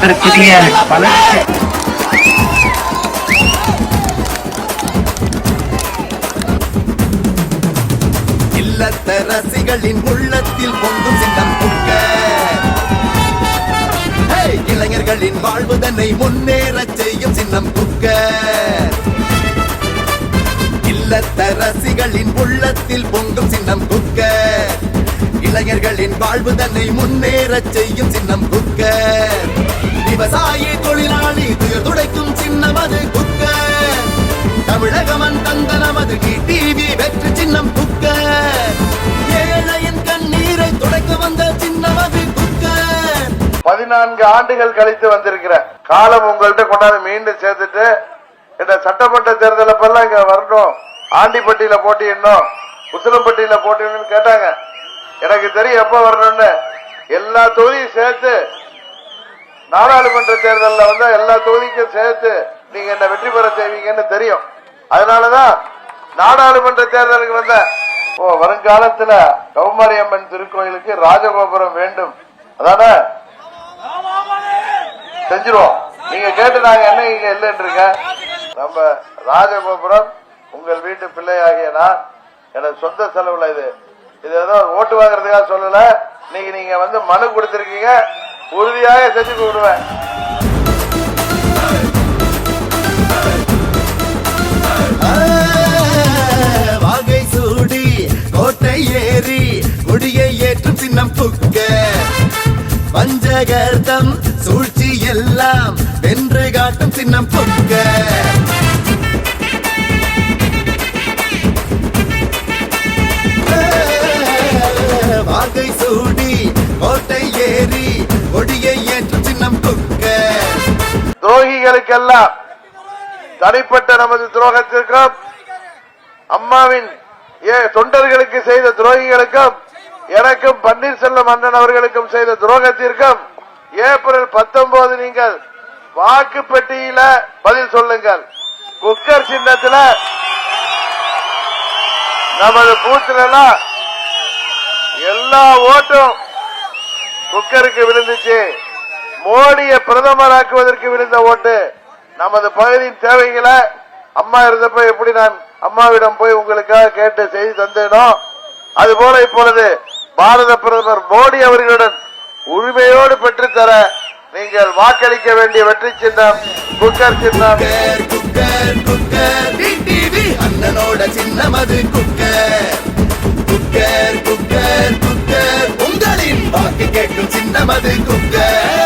இருக்கக்கூடிய வளர்ச்சி இல்லத்தரசிகளின் உள்ளத்தில் பொங்கும் சின்னம் புக்க. இளைஞர்களின் வாழ்வு தன்னை முன்னேறச் செய்யும் சின்னம் புக்க. இல்லத்தரசிகளின் உள்ளத்தில் பொங்கும் சின்னம் குக்க இளைஞர்களின் வாழ்வு தன்னை முன்னேறச் செய்யும் சின்னம் குக்க தமிழகமன் தந்த நமது டிவி வெற்றி சின்னம் குக்க ஏழையின் கண்ணீரை துடைக்க வந்த சின்னமது அது பதினான்கு ஆண்டுகள் கழித்து வந்திருக்கிற காலம் உங்கள்கிட்ட கொண்டாந்து மீண்டும் சேர்த்துட்டு இந்த சட்டமன்ற தேர்தல் அப்பெல்லாம் இங்க வரணும். ஆண்டிப்பட்டியில போட்டியிடணும். உசிலம்பட்டியில போட்டியிடணும்னு கேட்டாங்க. எனக்கு தெரியும் எப்ப வரணும்னு. எல்லா தொகுதியும் சேர்த்து நாடாளுமன்ற தேர்தலில் வந்து எல்லா தொகுதிக்கும் சேர்த்து நீங்க என்ன வெற்றி பெற செய்வீங்கன்னு தெரியும். அதனாலதான் நாடாளுமன்ற தேர்தலுக்கு வந்த ஓ வருங்காலத்துல கௌமாரி அம்மன் திருக்கோயிலுக்கு ராஜகோபுரம் வேண்டும். அதானே? செஞ்சிருவோம். நீங்க கேட்டு நாங்க என்ன இங்க இல்லைன்றீங்க? நம்ம ராஜகோபுரம் உங்கள் வீட்டு பிள்ளையாகிய நான் எனக்கு சொந்த செலவுல இது. இது ஏதோ ஓட்டு வாங்குறதுக்காக சொல்லல. இன்னைக்கு நீங்க வந்து மனு கொடுத்திருக்கீங்க. உறுதியாக செஞ்சு கொடுவேன் எண்ணம் புக்க. பஞ்சகர்த்தம் சூழ்ச்சி எல்லாம் வென்று காட்டும் சின்னம் புக்க. வாகை சூடி கோட்டை ஏறி கொடியை ஏற்றும் சின்னம் புக்க. துரோகிகளுக்கெல்லாம் தனிப்பட்ட நமது துரோகத்திற்கும் அம்மாவின் ஏ தொண்டர்களுக்கு செய்த துரோகிகளுக்கும் எனக்கும் பன்னீர்செல்வம் அண்ணன் அவர்களுக்கும் செய்த துரோகத்திற்கும் ஏப்ரல் பத்தொன்பது நீங்கள் வாக்கு பெட்டியில பதில் சொல்லுங்கள். குக்கர் சின்னத்தில் நமது பூத்துல எல்லா ஓட்டும் குக்கருக்கு விழுந்துச்சு. மோடிய பிரதமராக்குவதற்கு விழுந்த ஓட்டு. நமது பகுதியின் தேவைகளை அம்மா இருந்தப்ப எப்படி நான் அம்மாவிடம் போய் உங்களுக்காக கேட்டு செய்தி தந்தேனோ? அதுபோல இப்பொழுது பாரத பிரதமர் மோடி அவர்களுடன் உரிமையோடு பெற்றுத்தர நீங்கள் வாக்களிக்க வேண்டிய வெற்றி சின்னம் குக்கர் சின்னம். குக்கர் குக்கர் அண்ணனோட சின்னம் அது குக்கர். Cooker cooker cooker. உங்களின் வாக்கு கேட்கும் சின்னம் அது குக்கர்.